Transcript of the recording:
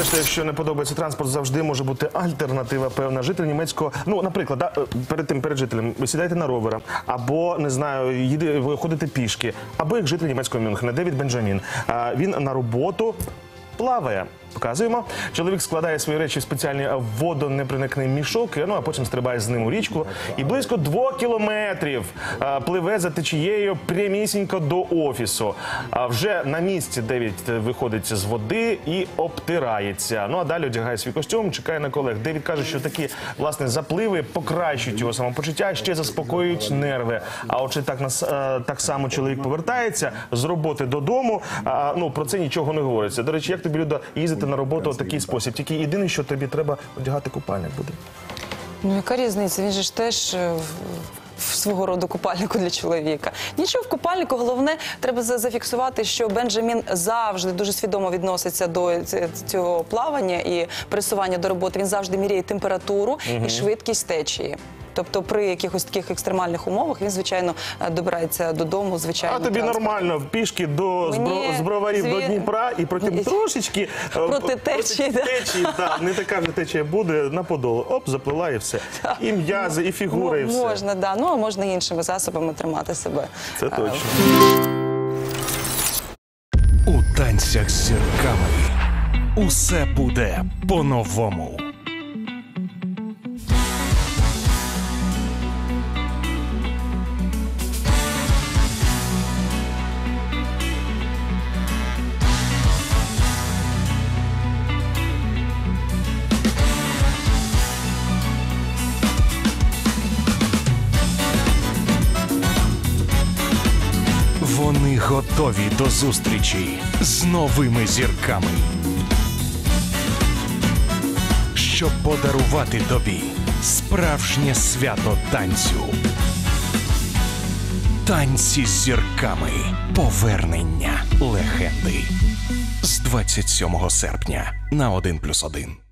зрештою, якщо не подобається транспорт, завжди може бути альтернатива певна. Житель німецького, ну, наприклад, да, перед тим перед жителем ви сідаєте на ровера, або не знаю, їде, ви ходите пішки, або як житель німецького Мюнхена, Девід Бенджамін. Він на роботу плаває. Показуємо. Чоловік складає свої речі в спеціальний водонепроникний мішок, ну а потім стрибає з ним у річку. І близько двох кілометрів пливе за течією прямісінько до офісу. А вже на місці Девід виходить з води і обтирається. Ну а далі одягає свій костюм, чекає на колег. Девід каже, що такі власне запливи покращують його самопочуття, ще заспокоюють нерви. А отже, так нас е, так само чоловік повертається з роботи додому. А, ну про це нічого не говориться. До речі, як тобі Люда, їздити на роботу у такий спосіб? Тільки єдине, що тобі треба одягати купальник буде. Ну, яка різниця? Він же ж теж е, в- в свого роду купальнику для чоловіка. Нічого в купальнику, головне, треба зафіксувати, що Бенджамін завжди дуже свідомо відноситься до цього плавання і пересування до роботи. Він завжди міряє температуру і швидкість течії. Тобто при якихось таких екстремальних умовах він, звичайно, е, добирається додому, звичайно. А тобі нормально пішки до Мені з броварів до Дніпра і потім Ні. трошечки е, Проти течії, да. течії, да. не така вже течія буде на подолу. Оп, заплила і все. І м'язи, і фігура, і все. Можна, да. Ну а можна іншими засобами тримати себе. Це е, точно. У танцях з зірками усе буде по-новому. Вони готові до зустрічі з новими зірками. Щоб подарувати тобі справжнє свято танцю. Танці з зірками. Повернення легенди. З 27 серпня на 1+,1.